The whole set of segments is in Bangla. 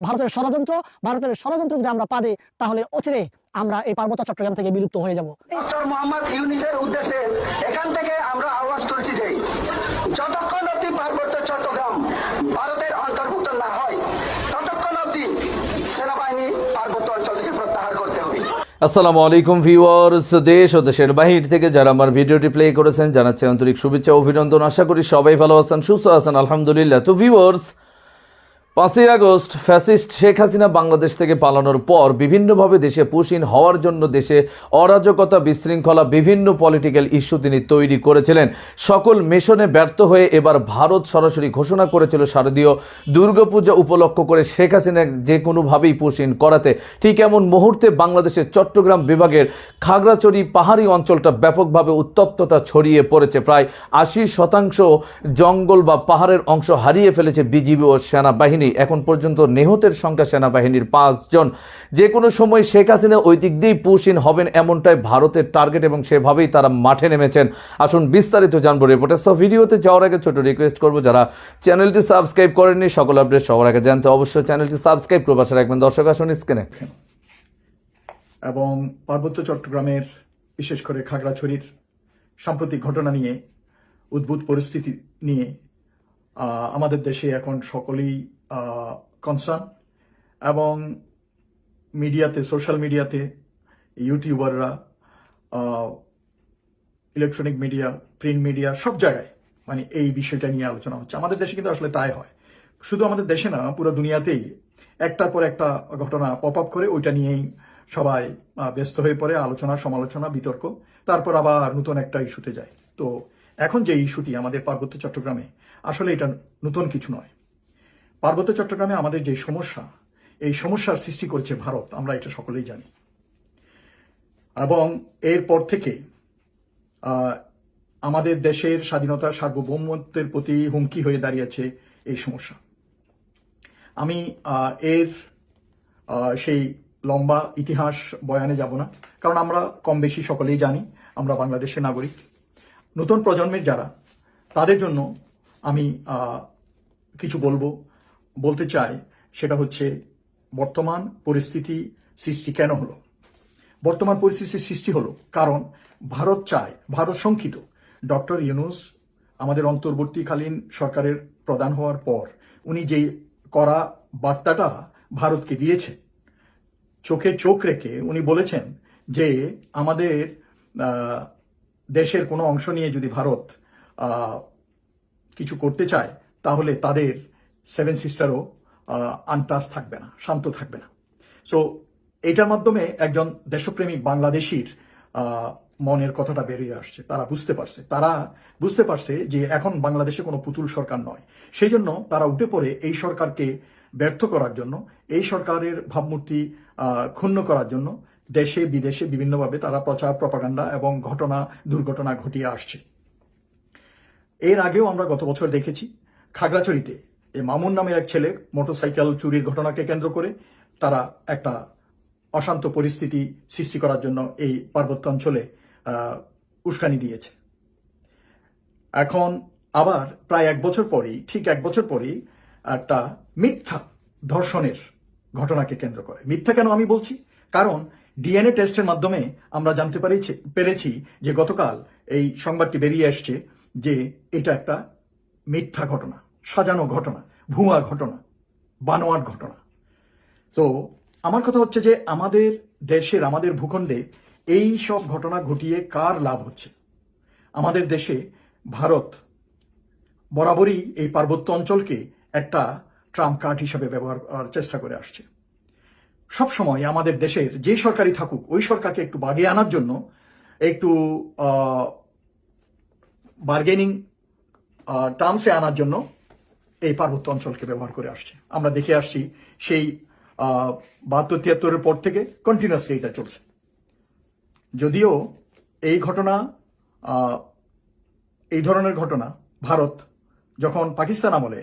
ভারতের ষড়যন্ত্র ভারতের ষড়যন্ত্র যদি আমরা পাদি তাহলে অচিরে আমরা এই পার্বত্য চট্টগ্রাম থেকে বিলুপ্ত হয়ে যাব। ডক্টর মোহাম্মদ ইউনিসের উদ্দেশ্যে এখান থেকে আমরা আওয়াজ তুলছি যে যতক্ষণ অব্দি পার্বত্য চট্টগ্রাম ভারতের অন্তর্ভুক্ত না হয় ততক্ষণ অব্দি সেনাবাহিনী পার্বত্য অঞ্চল থেকে প্রত্যাহার করতে হবে। আসসালামু আলাইকুম ভিউয়ার্স দেশ ও দেশের বাহির থেকে যারা আমার ভিডিওটি প্লে করেছেন জানাচ্ছি আন্তরিক শুভেচ্ছা অভিনন্দন। আশা করি সবাই ভালো আছেন সুস্থ আছেন আলহামদুলিল্লাহ। তো ভিউয়ার্স পাঁচই আগস্ট ফ্যাসিস্ট শেখ হাসিনা বাংলাদেশ থেকে পালানোর পর বিভিন্নভাবে দেশে পুশিন হওয়ার জন্য দেশে অরাজকতা বিশৃঙ্খলা, বিভিন্ন পলিটিক্যাল ইস্যু তিনি তৈরি করেছিলেন। সকল মিশনে ব্যর্থ হয়ে এবার ভারত সরাসরি ঘোষণা করেছিল শারদীয় দুর্গাপূজা উপলক্ষ করে শেখ হাসিনা যে কোনোভাবেই পুশিন করাতে। ঠিক এমন মুহূর্তে বাংলাদেশের চট্টগ্রাম বিভাগের খাগড়াছড়ি পাহাড়ি অঞ্চলটা ব্যাপকভাবে উত্তপ্ততা ছড়িয়ে পড়েছে। প্রায় আশি শতাংশ জঙ্গল বা পাহাড়ের অংশ হারিয়ে ফেলেছে বিজিবি ও সেনাবাহিনী। এখন পর্যন্ত নিহতের সংখ্যা সেনাবাহিনীর পাঁচজন। যে কোনো সময় শেখ হাসিনা ওই দিক দিয়েই পুশিন হবেন এমনটাই ভারতের টার্গেট এবং সেভাবেই তারা মাঠে নেমেছেন। আসুন বিস্তারিত জানব রিপোর্টার সব ভিডিওতে যাওয়ার আগে ছোট রিকোয়েস্ট করব, যারা চ্যানেলটি সাবস্ক্রাইব করেননি, সকল আপডেট সবার আগে জানতে অবশ্যই চ্যানেলটি সাবস্ক্রাইব করে পাশে রাখবেন। দর্শক, আসুন স্ক্রিনে এবং পার্বত্য চট্টগ্রামের বিশেষ করে খাগড়াছড়ির সাম্প্রতিক ঘটনা নিয়ে, উদ্ভুত পরিস্থিতি নিয়ে আমাদের দেশে এখন সকলেই কনসার্ন এবং মিডিয়াতে সোশ্যাল মিডিয়াতে ইউটিউবাররা ইলেকট্রনিক মিডিয়া প্রিন্ট মিডিয়া সব জায়গায় মানে এই বিষয়টা নিয়ে আলোচনা হচ্ছে। আমাদের দেশে কিন্তু আসলে তাই হয়। শুধু আমাদের দেশে না, পুরো দুনিয়াতেই একটার পর একটা ঘটনা পপ আপ করে, ওইটা নিয়েই সবাই ব্যস্ত হয়ে পড়ে, আলোচনা, সমালোচনা, বিতর্ক। তারপর আবার নতুন একটা ইস্যুতে যায়। তো এখন যে ইস্যুটি আমাদের পার্বত্য চট্টগ্রামে, আসলে এটা নতুন কিছু নয়। পার্বত্য চট্টগ্রামে আমাদের যে সমস্যা, এই সমস্যার সৃষ্টি করেছে ভারত, আমরা এটা সকলেই জানি। এবং এরপর থেকে আমাদের দেশের স্বাধীনতা সার্বভৌমত্বের প্রতি হুমকি হয়ে দাঁড়িয়েছে এই সমস্যা। আমি এর সেই লম্বা ইতিহাস বয়ানে যাব না, কারণ আমরা কম বেশি সকলেই জানি, আমরা বাংলাদেশের নাগরিক। নতুন প্রজন্মের যারা, তাদের জন্য আমি কিছু বলব। বলতে চাই সেটা হচ্ছে বর্তমান পরিস্থিতি সৃষ্টি কেন হলো? বর্তমান পরিস্থিতির সৃষ্টি হলো কারণ ভারত চায়, ভারত শঙ্কিত। ডক্টর ইউনুস আমাদের অন্তর্বর্তীকালীন সরকারের প্রধান হওয়ার পর উনি যেই করা বার্তাটা ভারতকে দিয়েছে, চোখে চোখ রেখে উনি বলেছেন যে আমাদের দেশের কোনো অংশ নিয়ে যদি ভারত কিছু করতে চায়, তাহলে তাদের সেভেন সিস্টারও আনটাস থাকবে না, শান্ত থাকবে না। সো এটার মাধ্যমে একজন দেশপ্রেমিক বাংলাদেশির মনের কথাটা বেরিয়ে আসছে। তারা বুঝতে পারছে। তারা বুঝতে পারছে যে এখন বাংলাদেশে কোনো পুতুল সরকার নয়। সেই জন্য তারা উঠে পড়ে এই সরকারকে ব্যর্থ করার জন্য, এই সরকারের ভাবমূর্তি ক্ষুণ্ণ করার জন্য দেশে, বিদেশে বিভিন্নভাবে তারা প্রচার, প্রপাগান্ডা এবং ঘটনা, দুর্ঘটনা ঘটিয়ে আসছে। এর আগেও আমরা গত বছর দেখেছি, খাগড়াছড়িতে এই মামুন নামের এক ছেলে মোটরসাইকেল চুরির ঘটনাকে কেন্দ্র করে তারা একটা অশান্ত পরিস্থিতি সৃষ্টি করার জন্য এই পার্বত্য অঞ্চলে উস্কানি দিয়েছে। এখন আবার প্রায় এক বছর পরেই, ঠিক এক বছর পরেই একটা মিথ্যা ধর্ষণের ঘটনাকে কেন্দ্র করে। মিথ্যা কেন আমি বলছি? কারণ ডিএনএ টেস্টের মাধ্যমে আমরা জানতে পেরেছি যে গতকাল এই সংবাদটি বেরিয়ে আসছে যে এটা একটা মিথ্যা ঘটনা। সাজানো ঘটনা ভুয়া ঘটনা বানোয়াট ঘটনা। তো আমার কথা হচ্ছে যে আমাদের দেশের, আমাদের ভূখণ্ডে এই সব ঘটনা ঘটিয়ে কার লাভ হচ্ছে? আমাদের দেশে ভারত বরাবরই এই পার্বত্য অঞ্চলকে একটা ট্রাম্প কার্ড হিসাবে ব্যবহার চেষ্টা করে আসছে। সব সময় আমাদের দেশের যে সরকারই থাকুক, ওই সরকারকে একটু বাগিয়ে আনার জন্য একটু বার্গেনিং টার্মসে আনার জন্য এই পার্বত্য অঞ্চলকে ব্যবহার করে আসছে। আমরা দেখে আসছি সেই বাহাত্তর তিয়াত্তরের পর থেকে কন্টিনিউয়াসলি এটা চলছে। যদিও এই ঘটনা এই ধরনের ঘটনা ভারত যখন পাকিস্তান আমলে,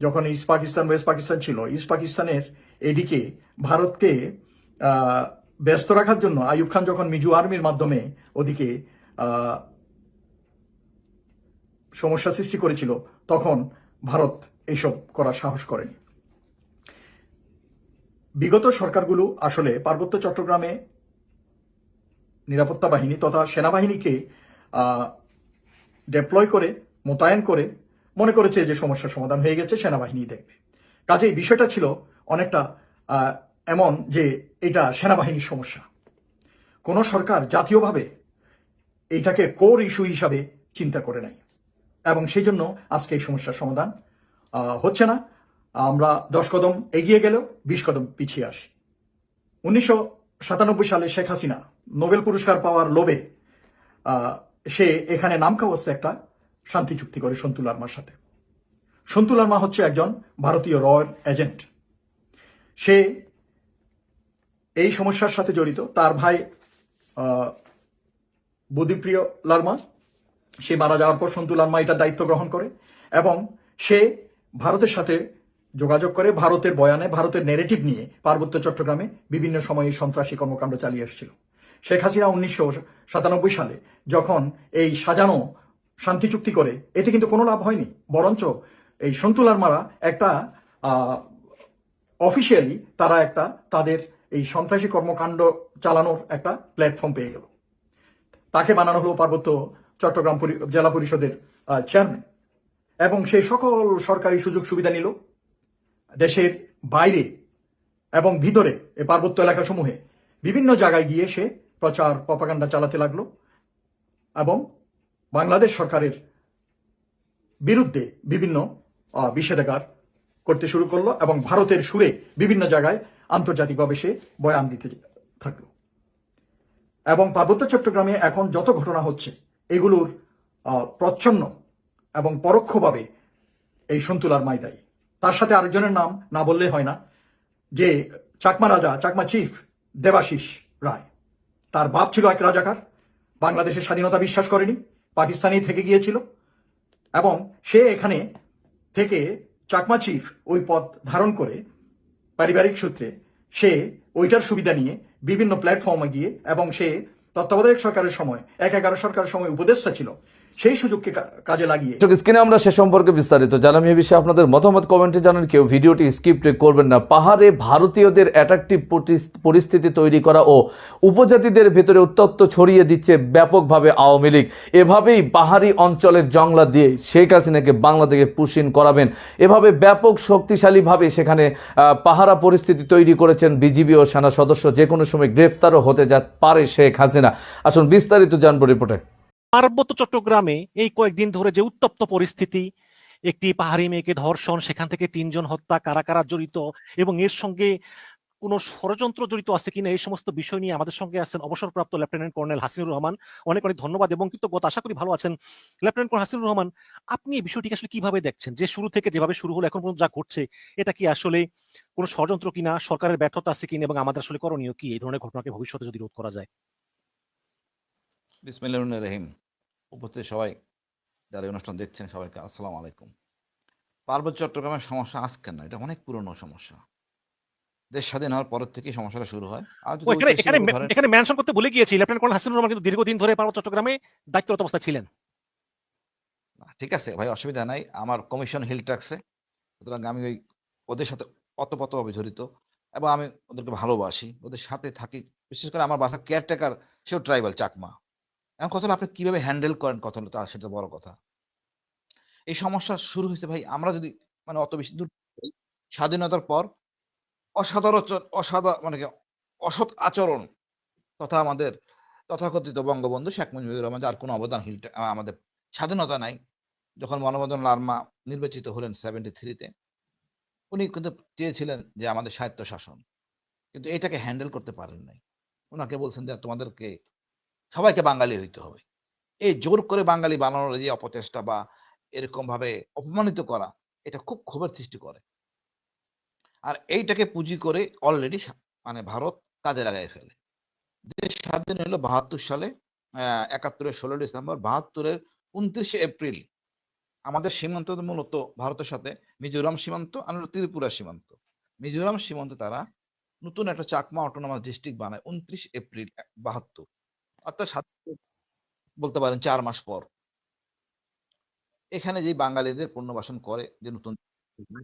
যখন ইস্ট পাকিস্তান, ওয়েস্ট পাকিস্তান ছিল, ইস্ট পাকিস্তানের এদিকে ভারতকে ব্যস্ত রাখার জন্য আইয়ুব খান যখন মিজু আর্মির মাধ্যমে ওদিকে সমস্যা সৃষ্টি করেছিল, তখন ভারত এইসব করার সাহস করেনি। বিগত সরকারগুলো আসলে পার্বত্য চট্টগ্রামে নিরাপত্তা বাহিনী তথা সেনাবাহিনীকে ডেপ্লয় করে, মোতায়েন করে মনে করেছে যে সমস্যার সমাধান হয়ে গেছে, সেনাবাহিনী দেখবে। কাজেই বিষয়টা ছিল অনেকটা এমন যে এটা সেনাবাহিনীর সমস্যা। কোন সরকার জাতীয়ভাবে এইটাকে কোর ইস্যু হিসাবে চিন্তা করে নাই। এবং সেই জন্য আজকে এই সমস্যার সমাধান হচ্ছে না। আমরা দশ কদম এগিয়ে গেলেও বিশ কদম পিছিয়ে আসি। উনিশশো সাতানব্বই সালে শেখ হাসিনা নোবেল পুরস্কার পাওয়ার লোভে সে এখানে নামকাওয়াস্তে একটা শান্তি চুক্তি করে সন্তুল লার্মার সাথে। সন্তুল আর্মা হচ্ছে একজন ভারতীয় রয়্যাল এজেন্ট। সে এই সমস্যার সাথে জড়িত। তার ভাই বুদ্ধিপ্রিয় লার্মা সে মারা যাওয়ার পর সন্তু লার্মা এটার দায়িত্ব গ্রহণ করে এবং সে ভারতের সাথে যোগাযোগ করে ভারতের বয়ানে, ভারতের নেরেটিভ নিয়ে পার্বত্য চট্টগ্রামে বিভিন্ন সময়ে সন্ত্রাসী কর্মকাণ্ড চালিয়ে এসেছিল। শেখ হাসিনা উনিশশো সাতানব্বই সালে যখন এই সাজানো শান্তি চুক্তি করে, এতে কিন্তু কোনো লাভ হয়নি। বরঞ্চ এই সন্তু লার্মারা একটা অফিসিয়ালি তারা একটা তাদের এই সন্ত্রাসী কর্মকাণ্ড চালানোর একটা প্ল্যাটফর্ম পেয়ে গেল। তাকে বানানো হলো পার্বত্য চট্টগ্রাম জেলা পরিষদের চেয়ারম্যান এবং সেই সকল সরকারি সুযোগ সুবিধা নিল দেশের বাইরে এবং ভিতরে এ পার্বত্য এলাকাসমূহে। বিভিন্ন জায়গায় গিয়ে সে প্রচার প্রপাগান্ডা চালাতে লাগল এবং বাংলাদেশ সরকারের বিরুদ্ধে বিভিন্ন বিষেধাগার করতে শুরু করল এবং ভারতের সুরে বিভিন্ন জায়গায় আন্তর্জাতিকভাবে সে বয়ান দিতে থাকল। এবং পার্বত্য চট্টগ্রামে এখন যত ঘটনা হচ্ছে এগুলোর প্রচ্ছন্ন এবং পরোক্ষভাবে এই সন্তুলার মাই দায়ী তার সাথে আরেকজনের নাম না বললে হয় না, যে চাকমা রাজা, চাকমা চিফ দেবাশিস রায়। তার বাপ ছিল এক রাজাকার, বাংলাদেশের স্বাধীনতা বিশ্বাস করেনি, পাকিস্তানেই থেকে গিয়েছিল, এবং সে এখানে থেকে চাকমা চিফ ওই পদ ধারণ করে পারিবারিক সূত্রে সে ওইটার সুবিধা নিয়ে বিভিন্ন প্ল্যাটফর্মে গিয়ে এবং সে তত্ত্বাবধায়ক সরকারের সময় এক এগারো সরকারের সময় উপদেষ্টা ছিল। সেই সুযোগকে কাজে লাগিয়ে। স্ক্রিনে আমরা সে সম্পর্কে বিস্তারিত জানাম এই বিষয়ে আপনাদের মতামত কমেন্টে জানান। কেউ ভিডিওটি স্কিপ করবেন না। পাহাড়ে ভারতীয়দের অ্যাট্রাকটিভ পরিস্থিতি তৈরি করা ও উপজাতিদের ভেতরে উত্তপ্ত ছড়িয়ে দিচ্ছে ব্যাপকভাবে আওয়ামী লীগ। এভাবেই পাহাড়ি অঞ্চলের জংলা দিয়ে শেখ হাসিনাকে বাংলা থেকে পুষিন করাবেন। এভাবে ব্যাপক শক্তিশালীভাবে সেখানে পাহারা পরিস্থিতি তৈরি করেছেন বিজিবি ও সেনা সদস্য। যে কোনো সময় গ্রেফতারও হতে যা পারে শেখ হাসিনা। আসুন বিস্তারিত জানব রিপোর্টে। পার্বত্য চট্টগ্রামে এই কয়েকদিন ধরে যে উত্তপ্ত পরিস্থিতি, একটি পাহাড়ি মেয়েকে ধর্ষণ, সেখান থেকে তিনজন হত্যা কারা কারা জড়িত এবং এর সঙ্গে কোন ষড়যন্ত্র জড়িত আছে কিনা এই সমস্ত বিষয় নিয়ে আমাদের সঙ্গে আছেন অবসরপ্রাপ্ত লেফটেন্যান্ট কর্নেল হাসিনুর রহমান। অনেক অনেক ধন্যবাদ এবং কৃতজ্ঞতা। আশা করি ভালো আছেন। লেফটেন্যান্ট কর্নেল হাসিনুর রহমান, আপনি এই বিষয়টিকে আসলে কীভাবে দেখছেন? যে শুরু থেকে যেভাবে শুরু হলো, এখন পর্যন্ত যা ঘটছে, এটা কি আসলে কোনো ষড়যন্ত্র কিনা, সরকারের ব্যর্থতা আছে কিনা এবং আমাদের আসলে করণীয় কি? এই ধরনের ঘটনাকে ভবিষ্যতে যদি রোধ করা যায়। বিসমিল্লাহ রহিম উপস্থিত সবাই যারা অনুষ্ঠান দেখছেন সবাইকে আসসালামু আলাইকুম। পার্বত্য চট্টগ্রামের সমস্যা আজকের না এটা অনেক পুরনো সমস্যা। দেশ স্বাধীন হওয়ার পরের থেকেই সমস্যাটা শুরু হয়। আর এখানে এখানে এখানে মেনশন করতে ভুলে গিয়েছি লেফটেন্যান্ট কর্নেল হাসিনুর রহমান কিন্তু দীর্ঘদিন ধরে পার্বত্য চট্টগ্রামে দায়িত্বরত অবস্থায় ছিলেন। ঠিক আছে ভাই অসুবিধা নাই। আমার কমিশন হিল ট্যাক্সে সুতরাং আমি ওই ওদের সাথে অতপ্রতভাবে জড়িত এবং আমি ওদেরকে ভালোবাসি। ওদের সাথে থাকি। বিশেষ করে আমার বাসা কেয়ারটেকার সেও ট্রাইবাল চাকমা। এখন কথা হলো আপনি কীভাবে হ্যান্ডেল করেন কথা হলো তা সেটা বড় কথা। এই সমস্যা শুরু হয়েছে ভাই, আমরা যদি মানে অত বেশি দূর স্বাধীনতার পর অসাধারণ অসাধা মানে অসৎ আচরণ তথা আমাদের তথাকথিত বঙ্গবন্ধু শেখ মুজিবুর রহমান যার কোনো অবদান আমাদের স্বাধীনতা নাই। যখন মনোমদন লার্মা নির্বাচিত হলেন সেভেন্টি থ্রিতে উনি কিন্তু চেয়েছিলেন যে আমাদের স্বায়ত্ত শাসন কিন্তু এটাকে হ্যান্ডেল করতে পারেন নাই। ওনাকে বলছেন যে তোমাদেরকে সবাইকে বাঙালি হইতে হবে। এই জোর করে বাঙালি বানানোর যে অপচেষ্টা বা এরকম ভাবে অপমানিত করা, এটা খুব ক্ষোভের সৃষ্টি করে। আর এইটাকে পুঁজি করে অলরেডি মানে ভারত কাজে লাগাই ফেলে। দেশ স্বাধীন হলো বাহাত্তর সালে একাত্তরের ষোলো ডিসেম্বর, বাহাত্তরের উনত্রিশে এপ্রিল। আমাদের সীমান্ত মূলত ভারতের সাথে, মিজোরাম সীমান্ত আর ত্রিপুরা সীমান্ত। মিজোরাম সীমান্তে তারা নতুন একটা চাকমা অটোনমাস ডিস্ট্রিক্ট বানায়, উনত্রিশ এপ্রিল, বাহাত্তর। অর্থাৎ সাত বলতে পারেন চার মাস পর। এখানে যে বাঙালিদের পুনর্বাসন করে যে নতুন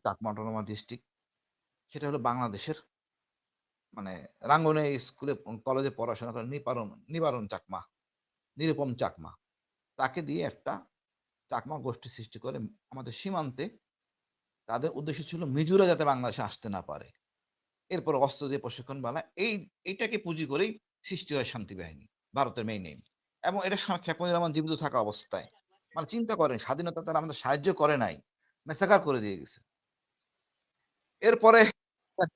চাকমা ডিস্ট্রিক্ট, সেটা হলো বাংলাদেশের মানে রাঙ্গনে স্কুলে কলেজে পড়াশোনা করে নিবারণ নিবারণ চাকমা, নিরুপম চাকমা। তাকে দিয়ে একটা চাকমা গোষ্ঠী সৃষ্টি করে আমাদের সীমান্তে তাদের উদ্দেশ্য ছিল মিজুরা যাতে বাংলাদেশে আসতে না পারে। এরপর অস্ত্র দিয়ে প্রশিক্ষণ বানা এই, এইটাকে পুঁজি করেই সৃষ্টি হয় শান্তি বাহিনী। ভারতের মেইন নেম এবং এটা শেখ মুজিবুর রহমান জীবিত থাকা অবস্থায়। মানে চিন্তা করেন, স্বাধীনতা তারা আমাদের সাহায্য করে নাই। মেসাকার করে দিয়ে গেছে। এরপরে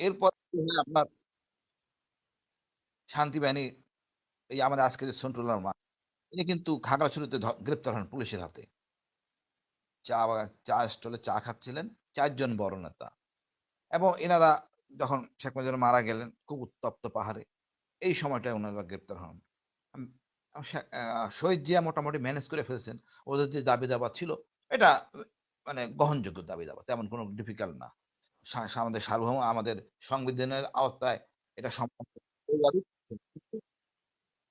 এরপর আপনার? শান্তি বাহিনী, এই আমাদের আজকে যে সন্ট্রোলার মা ইনি কিন্তু খাগড়াছড়িতে গ্রেপ্তার হন পুলিশের হাতে। চা বাগান, চা স্টলে চা খাচ্ছিলেন। চারজন বড় নেতা। এবং এনারা যখন শেখ মুজিবুর মারা গেলেন, খুব উত্তপ্ত পাহাড়ে। এই সময়টায় ওনারা গ্রেপ্তার হন। শহীদ জিয়া মোটামুটি ম্যানেজ করে ফেলছেন। ওদের যে দাবি দাবা ছিল, এটা মানে গ্রহণযোগ্য দাবি দাবা তেমন কোনো ডিফিকাল্ট না। আমাদের সার্বভৌম, আমাদের সংবিধানের আওতায় এটা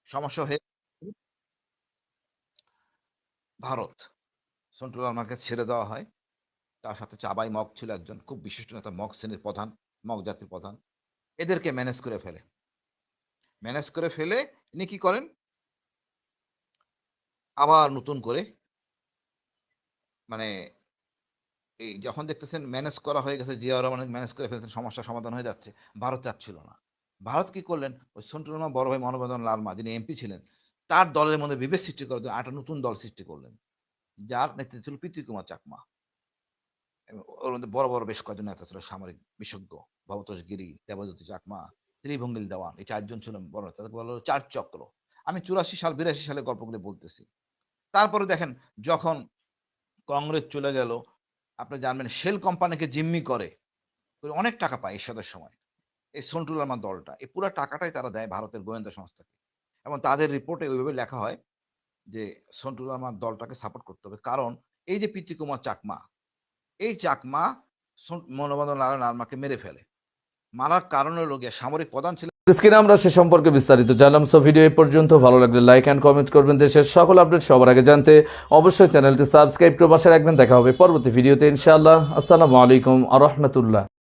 সমস্যা হয়ে ভারত সন্টুল আমাকে ছেড়ে দেওয়া হয়। তার সাথে চাবাই মগ ছিল একজন খুব বিশিষ্ট নেতা, মগ শ্রেণির প্রধান। মগ জাতির প্রধান, এদেরকে ম্যানেজ করে ফেলে। ম্যানেজ করে ফেলে ইনি কি করেন? আবার নতুন করে মানে এই যখন দেখতেছেন ম্যানেজ করা হয়ে গেছে, জিয়া রহমান ম্যানেজ করে ফেলছেন সমস্যা সমাধান হয়ে যাচ্ছে, ভারত চাচ্ছিল না। ভারত কি করলেন? ওই সন্টুল রহমান, বড় ভাই মনোবেদন লালমা, যিনি এমপি ছিলেন, তার দলের মধ্যে বিভেদ সৃষ্টি করার জন্য একটা নতুন দল সৃষ্টি করলেন। যার নেতৃত্বে ছিল প্রীতি কুমার চাকমা। ওর মধ্যে বড় বড় বেশ কয়েকজন নেতা ছিল? সামরিক বিশেষজ্ঞ ভবতোষ গিরি দেবজ্যোতি চাকমা, ত্রিভঙ্গিল দেওয়ান, এই চারজন ছিলেন বড় নেতা। বলা হলো চার চক্র। আমি চুরাশি সাল, বিরাশি সালে গল্পগুলি বলতেছি। তারপরে দেখেন, যখন কংগ্রেস চলে গেল, আপনি জানবেন শেল কোম্পানিকে জিম্মি করে অনেক টাকা পায় এরশাদের সময়। এই সন্টুল আমার দলটা, এই পুরো টাকাটাই তারা দেয় ভারতের গোয়েন্দা সংস্থাকে এবং তাদের রিপোর্টে ওইভাবে লেখা হয় যে সন্টুল আমার দলটাকে সাপোর্ট করতে হবে। কারণ এই যে প্রীতি কুমার চাকমা এই চাকমা মনোবন্ধন নারায়ণ লালন মেরে ফেলে। মারার কারণ হলো গিয়ে সামরিক প্রধান ছিল স্ক্রিনে আমরা সে সম্পর্কে বিস্তারিত জানলাম। সো ভিডিও এই পর্যন্ত। ভালো লাগলে লাইক অ্যান্ড কমেন্ট করবেন। দেশের সকল আপডেট সবার আগে জানতে অবশ্যই চ্যানেলটি সাবস্ক্রাইব করে পাশে রাখবেন। দেখা হবে পরবর্তী ভিডিওতে ইনশাআল্লাহ। আসসালামু আলাইকুম আ রহমতুল্লাহ।